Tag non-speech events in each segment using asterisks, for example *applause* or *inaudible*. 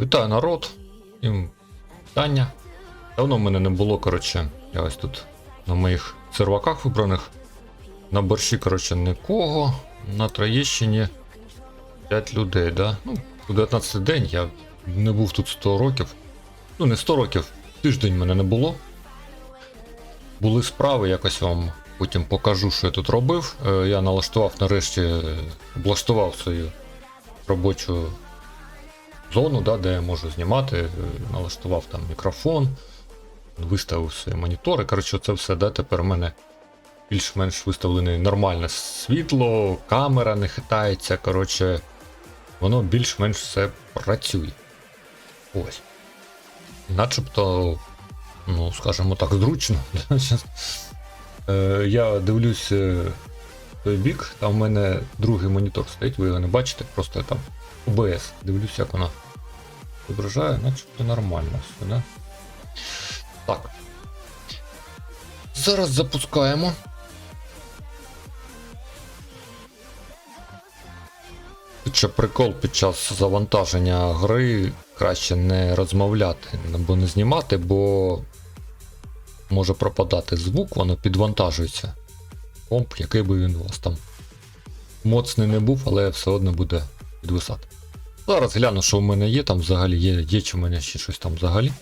вітаю народ. Їм питання. Давно в мене не було, коротше, я ось тут на моїх серваках вибраних. На борщі, коротше, нікого. На Троєщині 5 людей, да? Ну, у 19 день я не був тут 100 років. Ну, не 100 років, тиждень мене не було. Були справи, якось вам потім покажу, що я тут робив. Е, Я налаштував нарешті, облаштував свою робочу зону, да, де я можу знімати, е, налаштував там мікрофон, виставив свої монітори. Коротше, це все, да, тепер у мене більш-менш виставлене нормальне світло, камера не хитається. Коротше, воно більш-менш все працює. Ось. Начебто, ну, скажімо так, зручно. *laughs* Е, Я дивлюсь е, той бік, там в мене другий монітор стоїть, ви його не бачите, просто я там OBS. Дивлюсь, як вона відображає, начебто нормально все, да? Так. Зараз запускаємо. Ще прикол під час завантаження гри краще не розмовляти або не знімати, бо може пропадати звук, воно підвантажується. Комп, який би він у вас там моцний не був, але все одно буде підвисати. Зараз гляну, що в мене є там взагалі, є, є чи в мене ще щось там взагалі.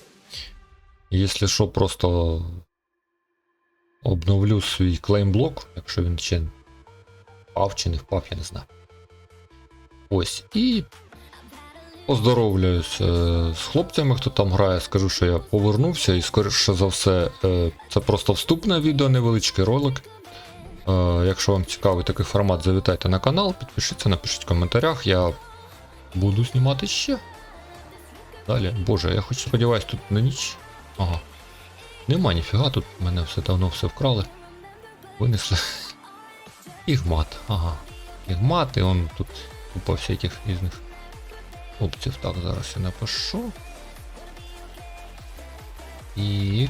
Якщо що, просто обновлю свій клеймблок, якщо він ще впав чи не впав, я не знаю. Ось. І поздоровляюсь е, з хлопцями, хто там грає. Скажу, що я повернувся, і скоріше за все, е, це просто вступне відео, невеличкий ролик. Е, якщо вам цікавий такий формат, завітайте на канал, підпишіться, напишіть в коментарях. Я буду знімати ще. Далі. Боже, я хоч сподіваюсь, тут на ніч. Ага. Нема ніфіга, тут мене все давно все вкрали. Винесли. *laughs* Ігмат, ага. Ігмат, і он тут купа всяких різних хлопців. Так, зараз я напишу. І.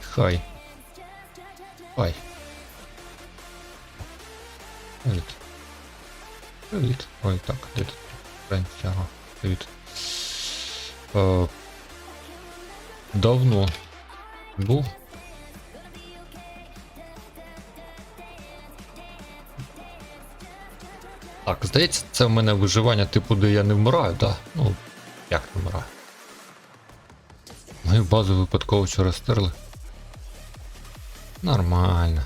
Хай. Хай. Привіт. Привіт. Ой, так, де тут? Френці, ага. Привіт. Е, давно був. Так, здається, це в мене виживання типу, де я не вмираю, так? Да? Ну, як не вмираю. Мою базу випадково вчора стерли. Нормально.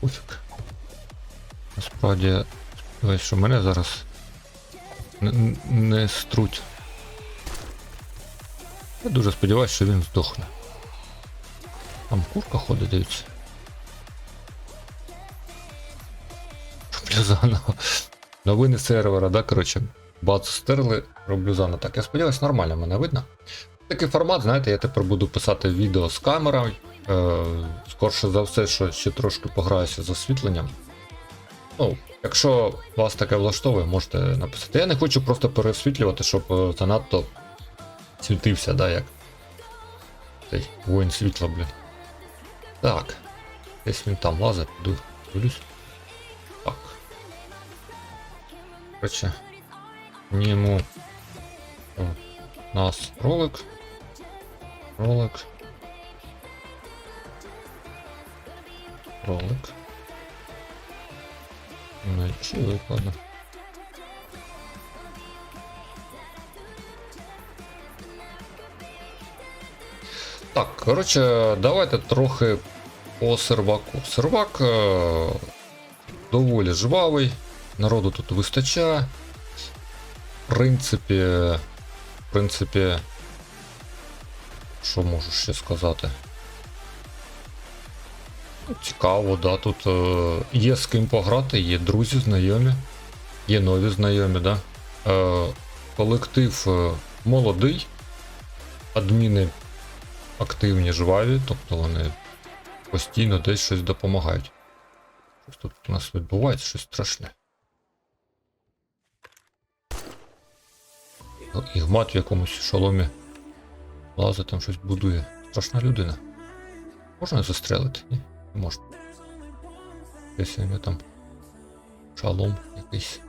Пофіг. Насправді, сподіваюсь, що мене зараз не, не струть. Я дуже сподіваюся, що він здохне. Там курка ходить, дивіться. Роблю заново. Новини сервера, да, коротше. Базу стерли, роблю заново. Так, я сподіваюся, нормально мене видно. Такий формат, знаєте, я тепер буду писати відео з камерою. Е, скорше за все, що ще трошки пограюся з освітленням. Ну, якщо вас таке влаштовує, можете написати. Я не хочу просто переосвітлювати, щоб е, занадто світився, да, як цей воїн світла, блін. Так. Десь він там лазить, піду, дивлюсь. Так. Короче, нему о, нас ролик. Ролик. Ролик. Вночі викладу. Так, коротше, давайте трохи по серваку. Сервак е, доволі жвавий, народу тут вистачає. В принципі, в принципі, що можу ще сказати? Ну, Цікаво, да, тут е, є з ким пограти, є друзі, знайомі, є нові знайомі, да. Е, колектив е, молодий, адміни активні, жваві, тобто вони постійно десь щось допомагають. Щось тут у нас відбувається щось страшне. Ігмат в якомусь шоломі лазить там щось будує. Страшна людина. Можна застрелити? Ні? Не можна. У нього там шалом якийсь.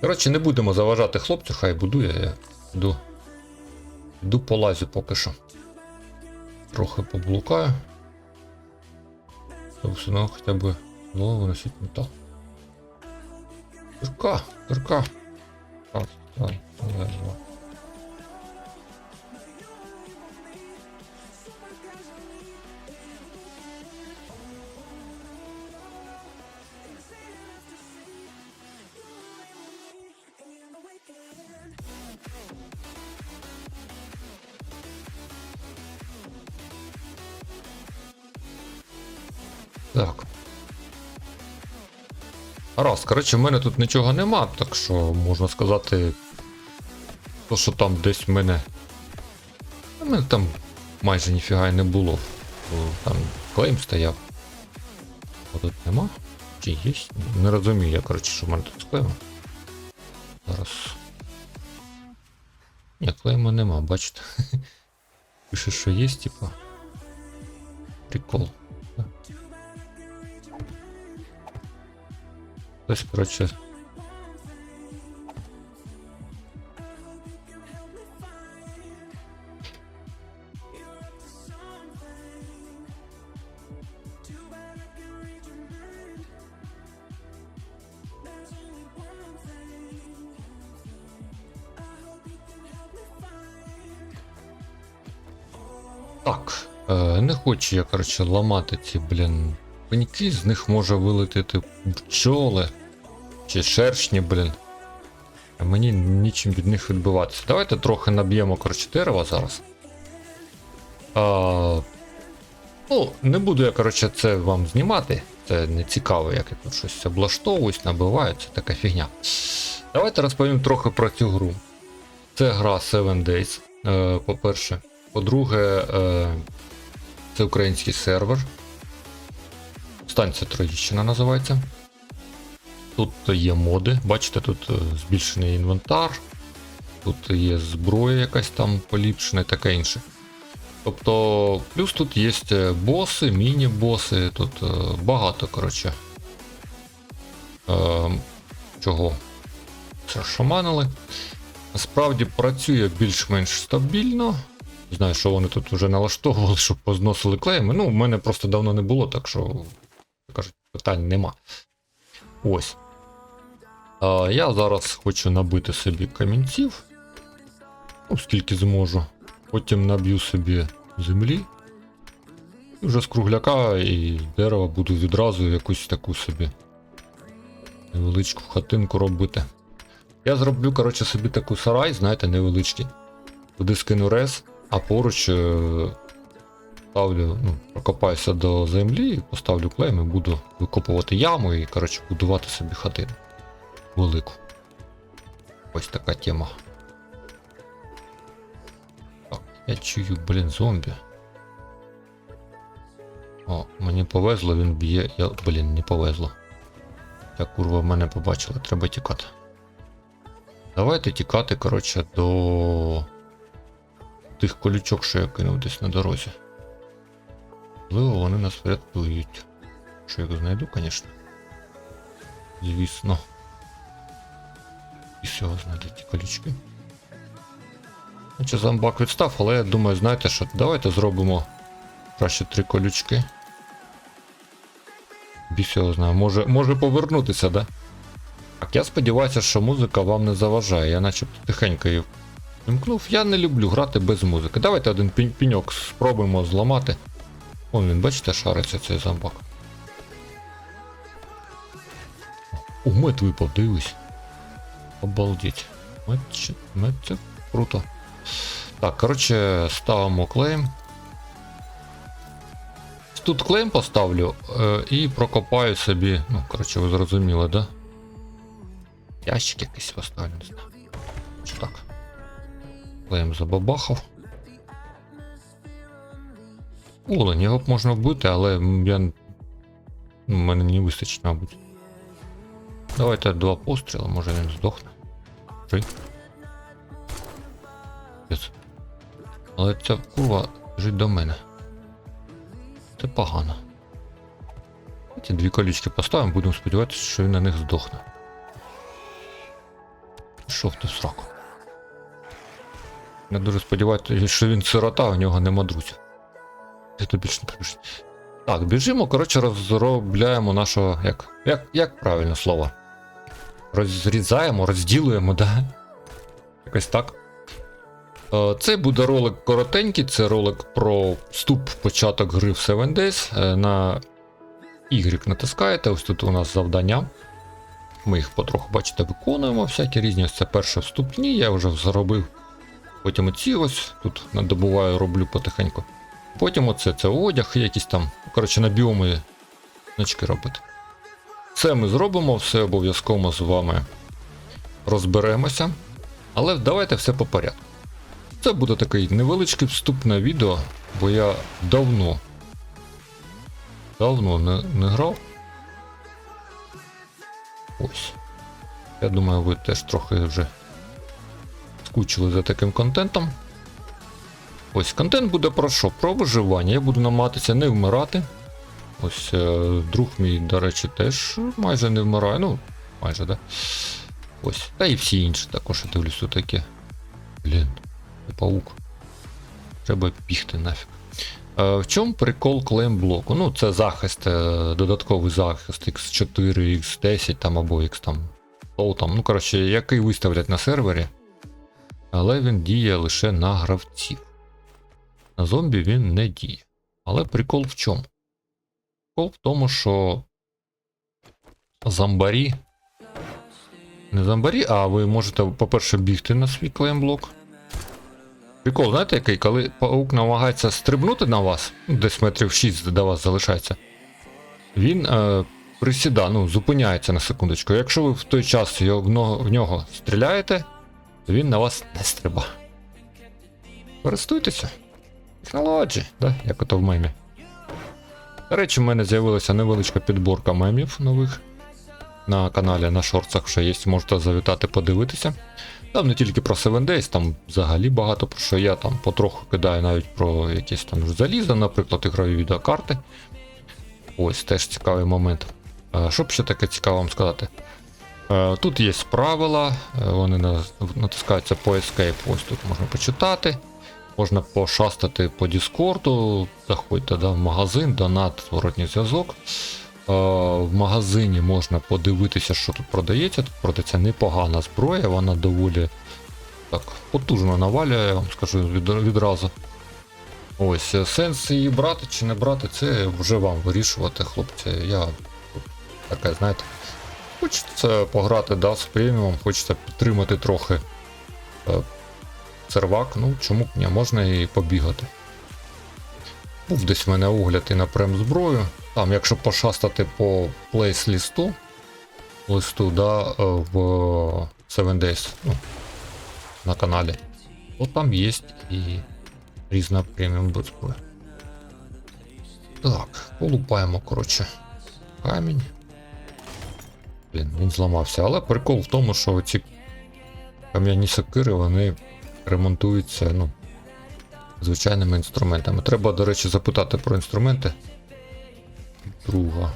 Коротше, не будемо заважати хлопцю, хай будує, я йду. Йду полазю поки що. Трохи поблукаю. Одно хоча б було виносить метал. Кирка, кирка. Раз, два, два, два. Так. Раз, коротше, в мене тут нічого нема, так що можна сказати. То, що там десь в мене. У мене там майже ніфіга й не було. Там клейм стояв. А тут нема? Чи є? Не розумію я, коротше, що в мене тут з клеймом. Зараз. Ні, клейма нема, бачите. *laughs* Пише, що є, типа. Прикол. Хтось, коротше. Так, е, не хочу я, коротше, ламати ці, блін, пеньки, з них може вилетіти бджоли чи шершні, блін. Мені нічим від них відбиватися. Давайте трохи наб'ємо, коротше, дерева зараз. А, ну, не буду я, коротше, це вам знімати. Це не цікаво, як я тут щось облаштовуюсь, набиваю, це така фігня. Давайте розповім трохи про цю гру. Це гра 7 Days, е, по-перше. По-друге, е, це український сервер. Станція Троїщина називається. Тут є моди, бачите, тут е, збільшений інвентар, тут є зброя якась там поліпшена і таке інше. Тобто, плюс тут є е, боси, міні-боси, тут е, багато, коротше. Е, чого? Це шаманили. Насправді працює більш-менш стабільно. Знаю, що вони тут вже налаштовували, щоб позносили клейми. Ну, в мене просто давно не було, так що, кажуть, питань нема. Ось. А, я зараз хочу набити собі камінців. Ну, скільки зможу. Потім наб'ю собі землі. І вже з кругляка і дерева буду відразу якусь таку собі невеличку хатинку робити. Я зроблю, коротше, собі таку сарай, знаєте, невеличкий. Туди скину рез, а поруч е, ставлю, ну, прокопаюся до землі, поставлю клейм і буду викопувати яму і, коротше, будувати собі хатину. Велику. Ось така тема. Так, я чую, блін, зомбі. О, мені повезло, він б'є. Я, блін, не повезло. Ця курва мене побачила, треба тікати. Давайте тікати, коротше, до тих колючок, що я кинув десь на дорозі. Можливо, вони нас врятують. Що їх знайду, звісно. Звісно. І всього знайде ті колючки. Наче зомбак відстав, але я думаю, знаєте що, давайте зробимо краще три колючки. Біс знає, може, може повернутися, да? Так, я сподіваюся, що музика вам не заважає. Я начебто тихенько її вимкнув. Я не люблю грати без музики. Давайте один пінь піньок спробуємо зламати. Вон він, бачите, шариться цей зомбак. О, випав, дивись. Мед це круто. Так, коротше, ставимо клейм. Тут клейм поставлю е, і прокопаю собі. Ну, коротше, ви зрозуміли, да? Ящик якийсь поставлю, не знаю. Чи так? Клейм забабахав. Олень, його б можна вбити, але я. Ну, мене не вистачить, мабуть. Давайте два постріли, може він здохне. Три. П'ять. Але ця курва жить до мене. Це погано. Ці дві колічки поставимо, будемо сподіватися, що він на них здохне. Пішов ти в сраку. Я дуже сподіваюся, що він сирота, у нього нема друзів. Тут більше не прибіжу. Так, біжимо, коротше, розробляємо нашого. Як, як, як правильно слово? Розрізаємо, розділуємо, да? Якось так. Е, Це буде ролик коротенький, це ролик про вступ в початок гри в 7 Days. Е, На Y натискаєте, ось тут у нас завдання. Ми їх потроху, бачите, виконуємо, всякі різні. Ось це перші вступні, я вже зробив. Потім оці ось тут надобуваю, роблю потихеньку. Потім оце це одяг, якісь там. Коротше, на біоми значки робити. Це ми зробимо, все обов'язково з вами розберемося. Але давайте все по порядку. Це буде такий невеличкий вступне відео, бо я давно. Давно не, не грав. Ось. Я думаю, ви теж трохи вже скучили за таким контентом. Ось контент буде про що? Про виживання. Я буду намагатися не вмирати. Ось е, друг мій, до речі, теж майже не вмирає. Ну, майже, да. Ось. Та і всі інші також я дивлюсь тут таке. Блін, це паук. Треба бігти нафіг. Е, в чому прикол клейм блоку? Ну, це захист, е, додатковий захист X4, X10 там або X там. Там, ну коротше, який виставлять на сервері. Але він діє лише на гравців. На зомбі він не діє. Але прикол в чому? Прикол в тому, що зомбарі. Не зомбарі, а ви можете, по-перше, бігти на свій клеймблок. Прикол, знаєте, який, коли паук намагається стрибнути на вас, десь метрів 6 до вас залишається, він е, присіда, ну, зупиняється на секундочку. Якщо ви в той час його, в нього стріляєте, то він на вас не стриба. Користуйтеся. Технології, да? як ото в мемі. До речі, в мене з'явилася невеличка підборка мемів нових. На каналі на шорцах вже є, можете завітати подивитися. Там не тільки про 7 Days, там взагалі багато про що я там потроху кидаю навіть про якісь там заліза, наприклад, ігрові відеокарти. Ось теж цікавий момент. Що б ще таке цікаво вам сказати? Тут є правила, е, вони натискаються по Escape, ось тут можна почитати. Можна пошастати по Діскорду, заходьте да, в магазин, донат, зворотній зв'язок. Е, В магазині можна подивитися, що тут продається. Тут продається непогана зброя, вона доволі так потужно навалює, я вам скажу від, відразу. Ось, е, сенс її брати чи не брати, це вже вам вирішувати, хлопці. Я таке, знаєте. Хочеться пограти да, з преміумом, хочеться підтримати трохи е, сервак, ну чому б ні, можна і побігати. Був десь в мене огляд і на прем зброю. Там, якщо пошастати по плейс листу, да, е, в 7 Days, ну, на каналі, то там є і різна преміум зброя. Так, полупаємо, коротше, камінь. Блін, він зламався. Але прикол в тому, що ці кам'яні сокири, вони ремонтуються, ну, звичайними інструментами. Треба, до речі, запитати про інструменти. Друга.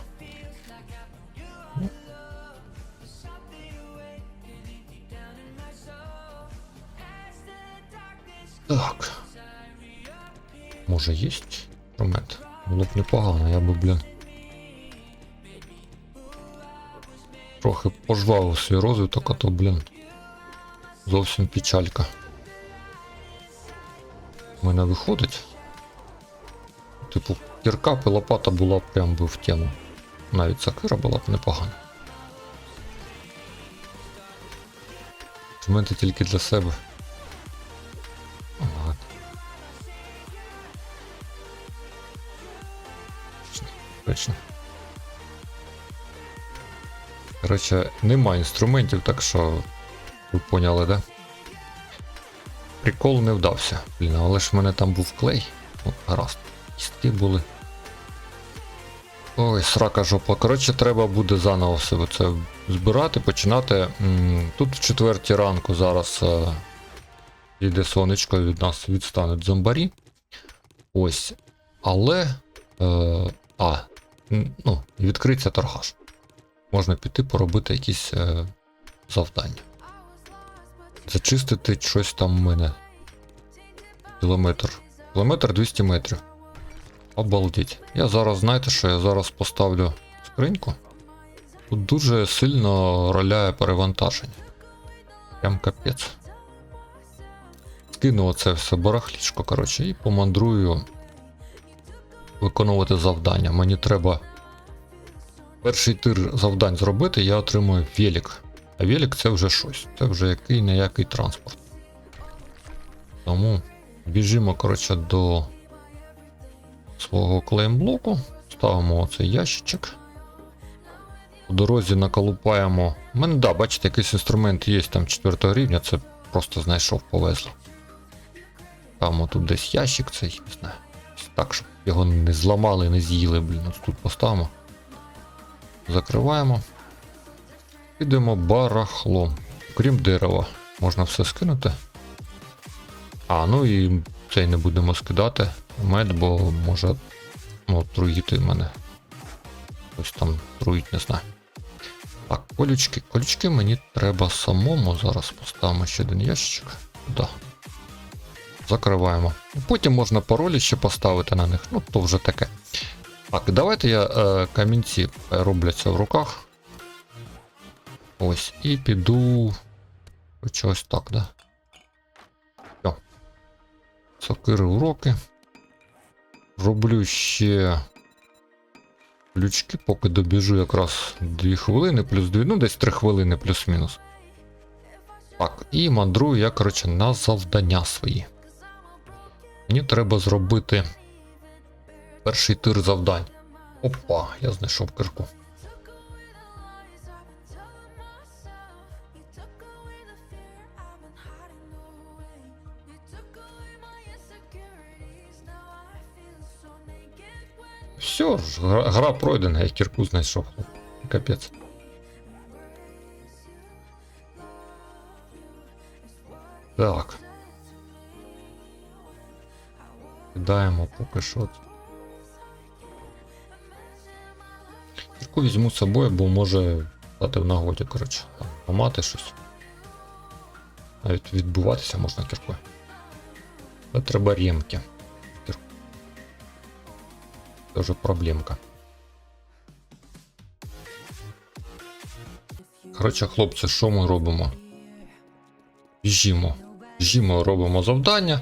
Так. Може є інструмент? Було б непогано, я би, блін. Трохи пожвавив свій розвиток, а то, блін. Зовсім печалька. У мене виходить. Типу, кірка і лопата була б прям би в тему. Навіть сакира була б непогана. Інструменти тільки для себе. Точно. Коротше, нема інструментів, так що ви поняли, да? Прикол не вдався. Блін, але ж в мене там був клей. О, гаразд. Кістки були. Ой, срака жопа. Коротше, треба буде заново все це збирати, починати. Тут в четвертій ранку зараз е, йде сонечко від нас відстануть зомбарі. Ось. Але. Е, а, ну, відкриться торгаш. Можна піти поробити якісь е, завдання. Зачистити щось там в мене. Кілометр. Кілометр 200 метрів. Обалдеть. Я зараз, знаєте, що я зараз поставлю скриньку. Тут дуже сильно роляє перевантаження. Прям капець. Скину оце все барахлічко, коротше, і помандрую виконувати завдання. Мені треба перший тир завдань зробити, я отримую велик. А велик це вже щось. Це вже який не який транспорт. Тому біжимо, коротше, до свого клеймблоку. Ставимо оцей ящичок. У дорозі наколупаємо. У мене, да, бачите, якийсь інструмент є там 4 рівня, це просто знайшов, повезло. Ставимо тут десь ящик цей, не знаю. Так, щоб його не зламали, не з'їли, блін. Ось тут поставимо. Закриваємо. Підемо барахлом. Крім дерева, можна все скинути. А, ну і цей не будемо скидати. Мед, бо може ну, труїти мене. Ось там труїть, не знаю. Так, колючки. Колючки мені треба самому. Зараз поставимо ще один ящичок. Туди. Закриваємо. Потім можна паролі ще поставити на них. Ну, то вже таке. Так, давайте я е, камінці робляться в руках. Ось, і піду. Хоча ось так, да? Все. Сокири уроки. Роблю ще ключки, поки добіжу якраз 2 хвилини плюс 2, ну десь 3 хвилини плюс-мінус. Так, і мандрую я, коротше, на завдання свої. Мені треба зробити перший тир завдань. Опа, я знайшов кирку. Все гра, пройдена, я кірку знайшов. Капець. Так. Кидаємо поки що. Кірку візьму з собою, бо може стати в нагоді, коротше. Ламати щось. Навіть відбуватися можна кіркою. Треба ремки. Вже проблемка. Коротше, хлопці, що ми робимо? Біжімо. Біжімо, робимо завдання.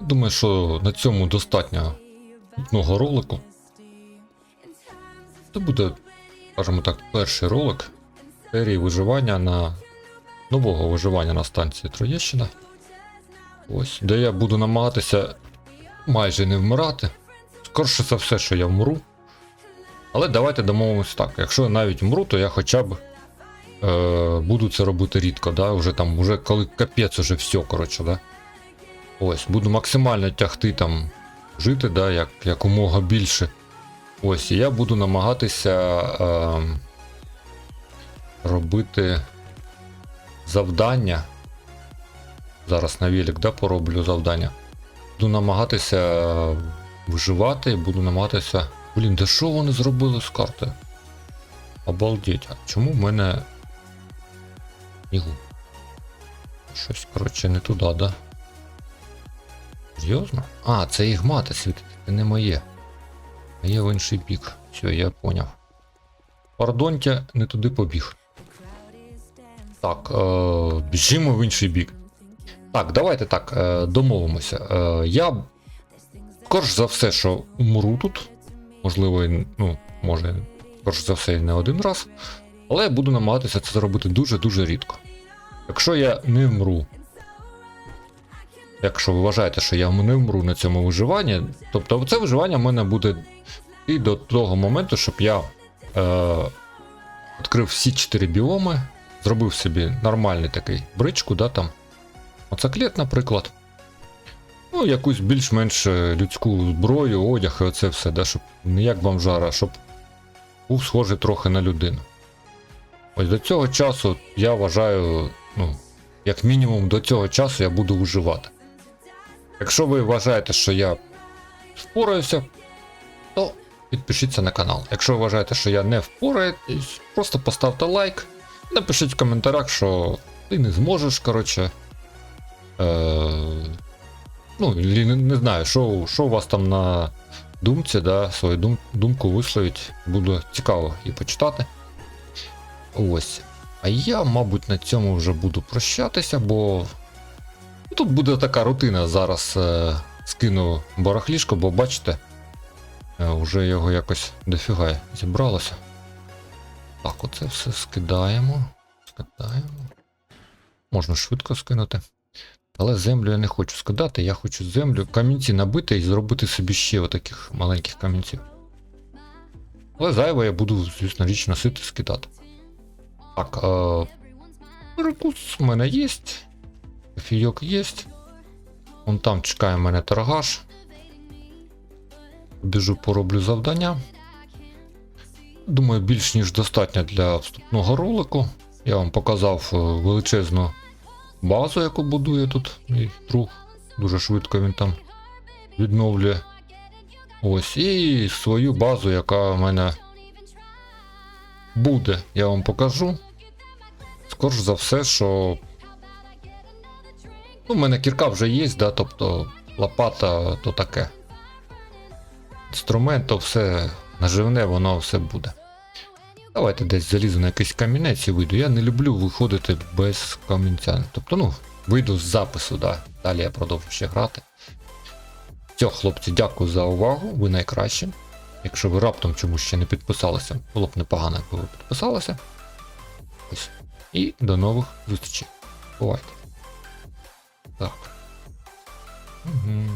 Думаю, що на цьому достатньо одного ролику. Це буде, скажімо так, перший ролик серії виживання на нового виживання на станції Троєщина. Ось, де я буду намагатися майже не вмирати. Скорше за все, що я вмру. Але давайте домовимось так. Якщо я навіть вмру, то я хоча б е, буду це робити рідко, да? Вже там, уже коли капець, уже все, коротше, да? Ось, буду максимально тягти там жити, да, як, якомога більше. Ось, і я буду намагатися е, робити завдання. Зараз на велик, да, пороблю завдання. Буду намагатися виживати, буду намагатися. Блін, де що вони зробили з карти? Обалдеть, а чому в мене. Ігу? Щось, коротше, не туди, да? Серйозно? А, це їх мати світить, це не моє. Моє в інший бік. Все, я поняв. Пардоньте, не туди побіг. Так, е, біжимо в інший бік. Так, давайте так, е, домовимося. Е, я, скорш за все, що умру тут. Можливо, ну, може, скорш за все, не один раз. Але я буду намагатися це зробити дуже-дуже рідко. Якщо я не вмру Якщо ви вважаєте, що я не вмру на цьому виживанні, тобто це виживання в мене буде і до того моменту, щоб я е, відкрив всі 4 біоми, зробив собі нормальний такий бричку, да, там. Оцеклет, наприклад. Ну, якусь більш-менш людську зброю, одяг і оце все, да, щоб не як бомжара, щоб був схожий трохи на людину. Ось до цього часу я вважаю, ну, як мінімум до цього часу я буду виживати. Якщо ви вважаєте, що я впораюся, то підпишіться на канал. Якщо ви вважаєте, що я не впораюсь, просто поставте лайк, напишіть в коментарях, що ти не зможеш, коротше. Е, ну, не, не знаю, що, що у вас там на думці, да, свою дум, думку висловить. Буде цікаво і почитати. Ось. А я, мабуть, на цьому вже буду прощатися, бо тут буде така рутина. Зараз е, скину барахлішко, бо бачите, е, вже його якось дофіга зібралося. Так, оце все скидаємо. Скидаємо. Можна швидко скинути. Але землю я не хочу скидати, я хочу землю камінці набити і зробити собі ще отаких маленьких камінців. Але зайве я буду, звісно, річ носити скидати. Так, е, рекурс в мене є. Фійок є. Вон там чекає мене торгаш. Біжу пороблю завдання. Думаю, більш ніж достатньо для вступного ролику. Я вам показав е, величезну базу, яку будує тут мій друг. Дуже швидко він там відновлює. Ось, і свою базу, яка в мене буде, я вам покажу. Скорш за все, що. Ну, в мене кірка вже є, да, тобто лопата то таке. Інструмент, то все наживне, воно все буде. Давайте десь залізу на якийсь камінець і вийду. Я не люблю виходити без камінця. Тобто, ну, вийду з запису, да. Далі я продовжу ще грати. Все, хлопці, дякую за увагу. Ви найкращі. Якщо ви раптом чомусь ще не підписалися, було б непогано, якби ви підписалися. Ось. І до нових зустрічей. Бувайте. Так. Угу.